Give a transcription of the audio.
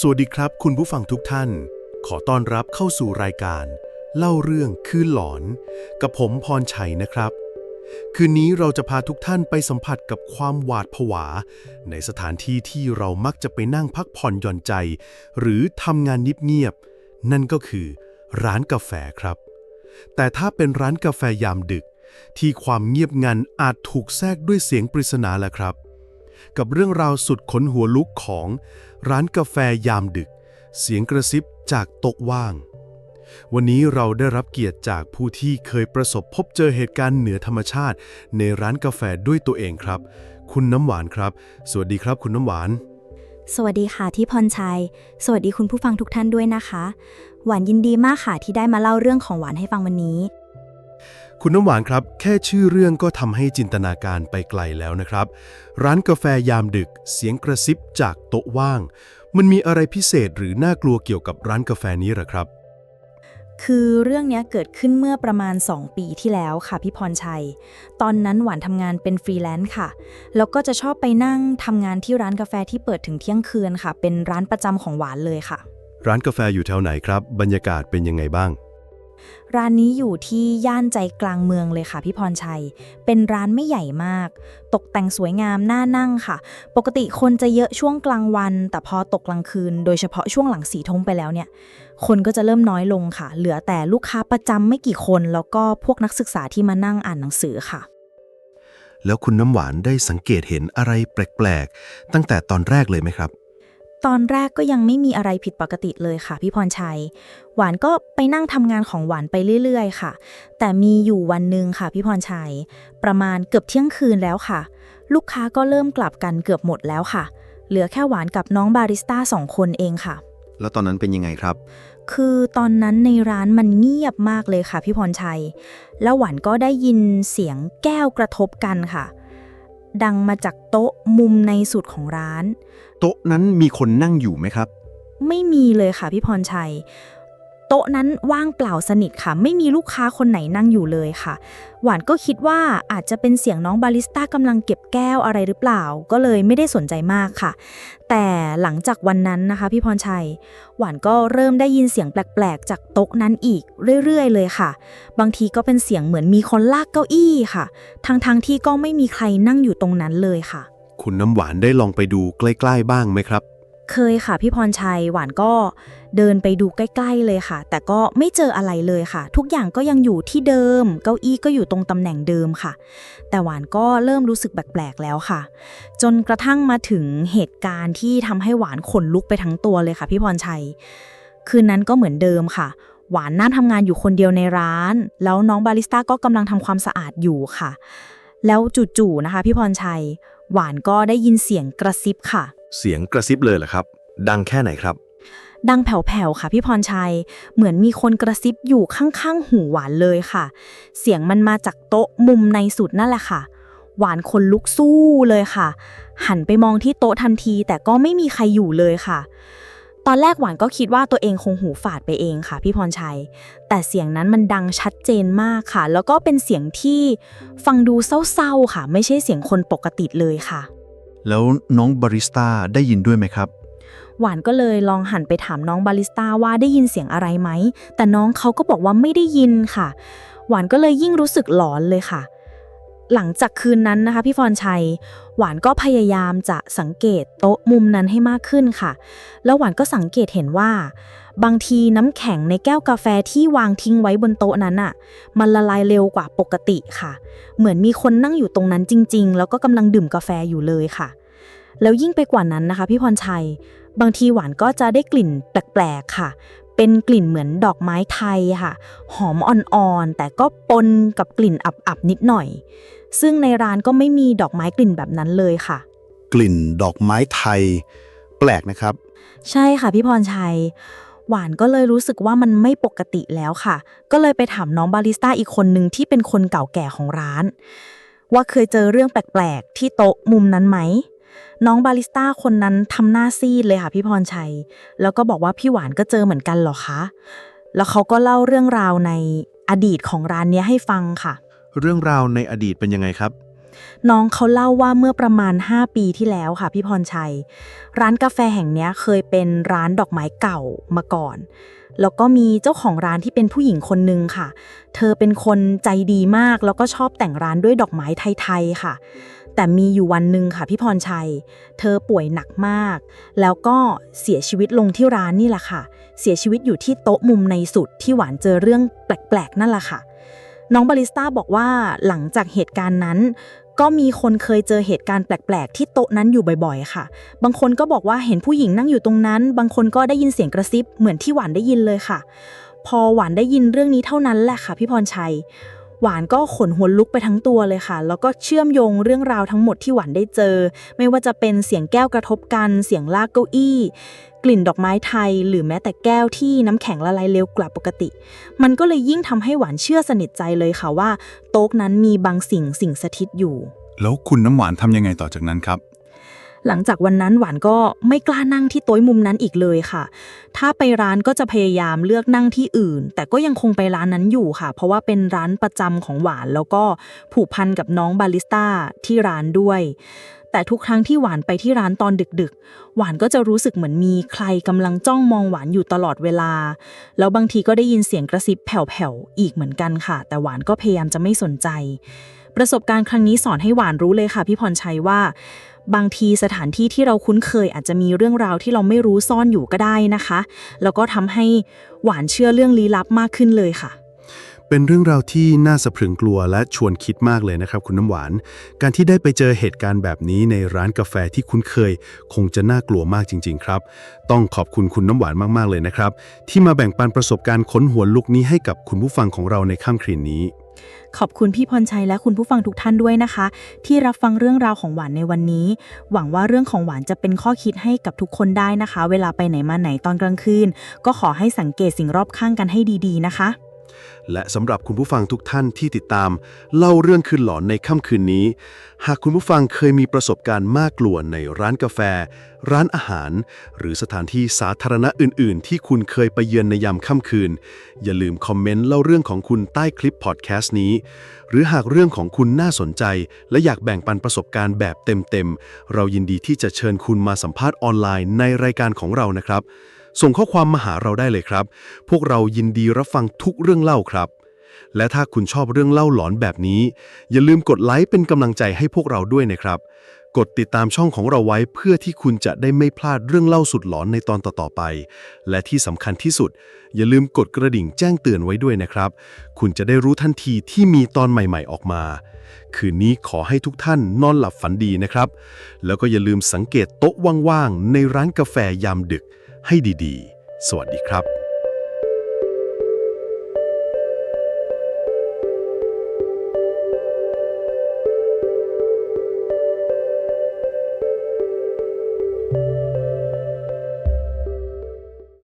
สวัสดีครับ คุณผู้ฟังทุกท่าน ขอต้อนรับเข้าสู่รายการ เล่าเรื่องคือหลอน กับผมพรชัยนะครับ คืนนี้เราจะพาทุกท่านไปสัมผัสกับความหวาดผวา ในสถานที่ที่เรามักจะไปนั่งพักผ่อนหย่อนใจ หรือทำงานเงียบๆนั่นก็คือ ร้านกาแฟครับ แต่ถ้าเป็นร้านกาแฟยามดึก ที่ความเงียบงันอาจถูกแทรกด้วยเสียงปริศนาแหละครับ กับเรื่องราวสุดขนหัวลุกของร้านกาแฟยามดึก เสียงกระซิบจากโต๊ะว่าง วันนี้เราได้รับเกียรติจากผู้ที่เคยประสบพบเจอเหตุการณ์เหนือธรรมชาติ ในร้านกาแฟด้วยตัวเองครับ คุณน้ำหวานครับ สวัสดีครับคุณน้ำหวาน สวัสดีค่ะที่พรชัย สวัสดีคุณผู้ฟังทุกท่านด้วยนะคะ หวานยินดีมากค่ะที่ได้มาเล่าเรื่องของหวานให้ฟังวันนี้ คุณน้ำหวานครับ แค่ชื่อเรื่องก็ทำให้จินตนาการไปไกลแล้วนะครับ ร้านกาแฟยามดึก เสียงกระซิบจากโต๊ะว่าง มันมีอะไรพิเศษหรือน่ากลัวเกี่ยวกับร้านกาแฟนี้เหรอครับ คือเรื่องเนี้ยเกิดขึ้นเมื่อประมาณ 2 ปีที่แล้วค่ะพี่พรชัย ตอนนั้นหวานทำงานเป็นฟรีแลนซ์ค่ะ แล้วก็จะชอบไปนั่งทำงานที่ร้านกาแฟที่เปิดถึงเที่ยงคืนค่ะ เป็นร้านประจำของหวานเลยค่ะ ร้านกาแฟอยู่แถวไหนครับ บรรยากาศเป็นยังไงบ้าง ร้านนี้อยู่ที่ย่านใจกลางเมืองเลยค่ะพี่พรชัย เป็นร้านไม่ใหญ่มาก ตกแต่งสวยงามน่านั่งค่ะ ปกติคนจะเยอะช่วงกลางวัน แต่พอตกกลางคืน โดยเฉพาะช่วงหลังสีทงไปแล้วเนี่ย คนก็จะเริ่มน้อยลงค่ะ เหลือแต่ลูกค้าประจำไม่กี่คน แล้วก็พวกนักศึกษาที่มานั่งอ่านหนังสือค่ะแล้วคุณน้ำหวานได้สังเกตเห็นอะไรแปลก ๆ ตั้งแต่ตอนแรกเลยไหมครับ ตอนแรกก็ยังไม่มีอะไรผิดปกติเลยค่ะพี่พรชัย หวานก็ไปนั่งทำงานของหวานไปเรื่อยๆ ค่ะ แต่มีอยู่วันหนึ่งค่ะพี่พรชัย ประมาณเกือบเที่ยงคืนแล้วค่ะ ลูกค้าก็เริ่มกลับกันเกือบหมดแล้วค่ะ เหลือแค่หวานกับน้องบาริสต้าสองคนเองค่ะ แล้วตอนนั้นเป็นยังไงครับ คือตอนนั้นในร้านมันเงียบมากเลยค่ะพี่พรชัย แล้วหวานก็ได้ยินเสียงแก้วกระทบกันค่ะ ดังมาจากโต๊ะมุมในสุดของร้าน โต๊ะนั้นมีคนนั่งอยู่ไหมครับ ไม่มีเลยค่ะพี่พรชัย โต๊ะนั้นว่างเปล่าสนิทค่ะ ไม่มีลูกค้าคนไหนนั่งอยู่เลยค่ะ หวานก็คิดว่าอาจจะเป็นเสียงน้องบาริสต้ากำลังเก็บแก้วอะไรหรือเปล่า ก็เลยไม่ได้สนใจมากค่ะ แต่หลังจากวันนั้นนะคะ พี่พรชัย หวานก็เริ่มได้ยินเสียงแปลกๆ จากโต๊ะนั้นอีกเรื่อยๆ เลยค่ะ บางทีก็เป็นเสียงเหมือนมีคนลากเก้าอี้ค่ะ ทั้งๆที่ก็ไม่มีใครนั่งอยู่ตรงนั้นเลยค่ะ คุณน้ำหวานได้ลองไปดูใกล้ ๆ บ้างไหมครับ เคยค่ะพี่พรชัยหวานก็เดินไปดูใกล้ ๆเลยค่ะ แต่ก็ไม่เจออะไรเลยค่ะ ทุกอย่างก็ยังอยู่ที่เดิม เก้าอี้ก็อยู่ตรงตำแหน่งเดิมค่ะ แต่หวานก็เริ่มรู้สึกแปลกๆแล้วค่ะ จนกระทั่งมาถึงเหตุการณ์ที่ทำให้หวานขนลุกไปทั้งตัวเลยค่ะ พี่พรชัย คืนนั้นก็เหมือนเดิมค่ะ หวานนั่งทำงานอยู่คนเดียวในร้าน แล้วน้องบาริสต้าก็กำลังทำความสะอาดอยู่ค่ะ แล้วจู่ๆนะคะ พี่พรชัย หวานก็ได้ยินเสียงกระซิบค่ะ เสียงกระซิบเลยเหรอครับ ดังแค่ไหนครับ ดังแผ่วๆค่ะพี่พรชัย เหมือนมีคนกระซิบอยู่ข้างๆ หูหวานเลยค่ะ เสียงมันมาจากโต๊ะมุมในสุดนั่นแหละค่ะ หวานคนลุกสู้เลยค่ะ หันไปมองที่โต๊ะทันที แต่ก็ไม่มีใครอยู่เลยค่ะ ตอนแรกหวานก็คิดว่าตัวเองคงหูฝาดไปเองค่ะ พี่พรชัย แต่เสียงนั้นมันดังชัดเจนมากค่ะ แล้วก็เป็นเสียงที่ฟังดูเศร้าๆค่ะ ไม่ใช่เสียงคนปกติเลยค่ะ แล้วน้องบาริสต้าได้ยินด้วยไหมครับ หวานก็เลยลองหันไปถามน้องบาริสต้าว่าได้ยินเสียงอะไรไหม แต่น้องเขาก็บอกว่าไม่ได้ยินค่ะ หวานก็เลยยิ่งรู้สึกหลอนเลยค่ะ หลังจากคืนนั้นนะคะพี่ฟรชัย หวานก็พยายามจะสังเกตโต๊ะมุมนั้นให้มากขึ้นค่ะ แล้วหวานก็สังเกตเห็นว่า บางทีน้ำแข็งในแก้วกาแฟที่วางทิ้งไว้บนโต๊ะนั้นอะ มันละลายเร็วกว่าปกติค่ะ เหมือนมีคนนั่งอยู่ตรงนั้นจริง ๆ แล้วก็กำลังดื่มกาแฟอยู่เลยค่ะ แล้วยิ่งไปกว่านั้นนะคะ พี่พรชัย บางทีหวานก็จะได้กลิ่นแปลกๆค่ะ เป็นกลิ่นเหมือนดอกไม้ไทยค่ะ หอมอ่อนๆ แต่ก็ปนกับกลิ่นอับๆ นิดหน่อย ซึ่งในร้านก็ไม่มีดอกไม้กลิ่นแบบนั้นเลยค่ะ กลิ่นดอกไม้ไทย แปลกนะครับ ใช่ค่ะพี่พรชัย หวานก็เลยรู้สึกว่ามันไม่ปกติแล้วค่ะ ก็เลยไปถามน้องบาริสต้าอีกคนหนึ่งที่เป็นคนเก่าแก่ของร้าน ว่าเคยเจอเรื่องแปลกๆ ที่โต๊ะมุมนั้นไหม น้องบาริสต้าคนนั้นทำหน้าซีดเลยค่ะพี่พรชัย แล้วก็บอกว่าพี่หวานก็เจอเหมือนกันเหรอคะ แล้วเขาก็เล่าเรื่องราวในอดีตของร้านเนี้ยให้ฟังค่ะ เรื่องราวในอดีตเป็นยังไงครับ น้องเขาเล่าว่าเมื่อประมาณ 5 ปีที่แล้วค่ะพี่พรชัย ร้านกาแฟแห่งเนี้ยเคยเป็นร้านดอกไม้เก่ามาก่อน แล้วก็มีเจ้าของร้านที่เป็นผู้หญิงคนนึงค่ะ เธอเป็นคนใจดีมากแล้วก็ชอบแต่งร้านด้วยดอกไม้ไทยๆค่ะ แต่มีอยู่วันหนึ่งค่ะพี่พรชัย เธอป่วยหนักมาก แล้วก็เสียชีวิตลงที่ร้านนี่แหละค่ะ เสียชีวิตอยู่ที่โต๊ะมุมในสุดที่หวานเจอเรื่องแปลกๆ นั่นแหละค่ะ น้องบาริสต้าบอกว่าหลังจากเหตุการณ์นั้น ก็มีคนเคยเจอเหตุการณ์แปลกๆ ที่โต๊ะนั้นอยู่บ่อยๆ ค่ะ บางคนก็บอกว่าเห็นผู้หญิงนั่งอยู่ตรงนั้น บางคนก็ได้ยินเสียงกระซิบเหมือนที่หวานได้ยินเลยค่ะ พอหวานได้ยินเรื่องนี้เท่านั้นแหละค่ะพี่พรชัย หวานก็ขนหัวลุกไปทั้งตัวเลยค่ะ แล้วก็เชื่อมโยงเรื่องราวทั้งหมดที่หวานได้เจอ ไม่ว่าจะเป็นเสียงแก้วกระทบกัน เสียงลากเก้าอี้ กลิ่นดอกไม้ไทย หรือแม้แต่แก้วที่น้ำแข็งละลายเร็วกว่าปกติ มันก็เลยยิ่งทำให้หวานเชื่อสนิทใจเลยค่ะว่า โต๊ะนั้นมีบางสิ่งสิ่งสถิตอยู่ แล้วคุณน้ำหวานทำยังไงต่อจากนั้นครับ หลังจากวันนั้นหวานก็ไม่กล้านั่งที่โต๊ะมุมนั้นอีกเลยค่ะ ถ้าไปร้านก็จะพยายามเลือกนั่งที่อื่น แต่ก็ยังคงไปร้านนั้นอยู่ค่ะ เพราะว่าเป็นร้านประจำของหวานแล้วก็ผูกพันกับน้องบาริสต้าที่ร้านด้วย แต่ทุกครั้งที่หวานไปที่ร้านตอนดึกๆ หวานก็จะรู้สึกเหมือนมีใครกำลังจ้องมองหวานอยู่ตลอดเวลา แล้วบางทีก็ได้ยินเสียงกระซิบแผ่วๆอีกเหมือนกันค่ะ แต่หวานก็พยายามจะไม่สนใจ ประสบการณ์ครั้งนี้สอนให้หวานรู้เลยค่ะพี่พรชัยว่า บางทีสถานที่ที่เราคุ้นเคยอาจจะมีเรื่องราวที่เราไม่รู้ซ่อนอยู่ก็ได้นะคะ แล้วก็ทำให้หวานเชื่อเรื่องลี้ลับมากขึ้นเลยค่ะ เป็นเรื่องราวที่น่าสะพรึงกลัวและชวนคิดมากเลยนะครับ คุณน้ำหวาน การที่ได้ไปเจอเหตุการณ์แบบนี้ในร้านกาแฟที่คุ้นเคย คงจะน่ากลัวมากจริง ๆ ครับ ต้องขอบคุณคุณน้ำหวานมากๆเลยนะครับ ที่มาแบ่งปันประสบการณ์ค้นหัวลุกนี้ให้กับคุณผู้ฟังของเราในค่ำคืนนี้ ขอบคุณพี่พรชัยและคุณผู้ฟังทุกท่านด้วยนะคะ ที่รับฟังเรื่องราวของหวานในวันนี้ หวังว่าเรื่องของหวานจะเป็นข้อคิดให้กับทุกคนได้นะคะ เวลาไปไหนมาไหนตอนกลางคืน ก็ขอให้สังเกตสิ่งรอบข้างกันให้ดี ๆ นะคะ และสำหรับคุณผู้ฟังทุกท่านที่ติดตาม เล่าเรื่องคืนหลอนในค่ำคืนนี้ หากคุณผู้ฟังเคยมีประสบการณ์มากกลัวในร้านกาแฟ ร้านอาหาร หรือสถานที่สาธารณะอื่น ๆ ที่คุณเคยไปเยือนในยามค่ำคืน อย่าลืมคอมเมนต์เล่าเรื่องของคุณใต้คลิปพอดแคสต์นี้ หรือหากเรื่องของคุณน่าสนใจ และอยากแบ่งปันประสบการณ์แบบเต็ม ๆ เรายินดีที่จะเชิญคุณมาสัมภาษณ์ออนไลน์ในรายการของเรานะครับ ส่งข้อความมาหาเราได้เลยครับ พวกเรายินดีรับฟังทุกเรื่องเล่าครับ และถ้าคุณชอบเรื่องเล่าหลอนแบบนี้ อย่าลืมกดไลค์เป็นกำลังใจให้พวกเราด้วยนะครับ กดติดตามช่องของเราไว้เพื่อที่คุณจะได้ไม่พลาดเรื่องเล่าสุดหลอนในตอนต่อๆไป และที่สำคัญที่สุด อย่าลืมกดกระดิ่งแจ้งเตือนไว้ด้วยนะครับ คุณจะได้รู้ทันทีที่มีตอนใหม่ ๆออกมา คืนนี้ขอให้ทุกท่านนอนหลับฝันดีนะครับ แล้วก็อย่าลืมสังเกตโต๊ะว่างๆในร้านกาแฟยามดึก ให้ดีๆ สวัสดีครับ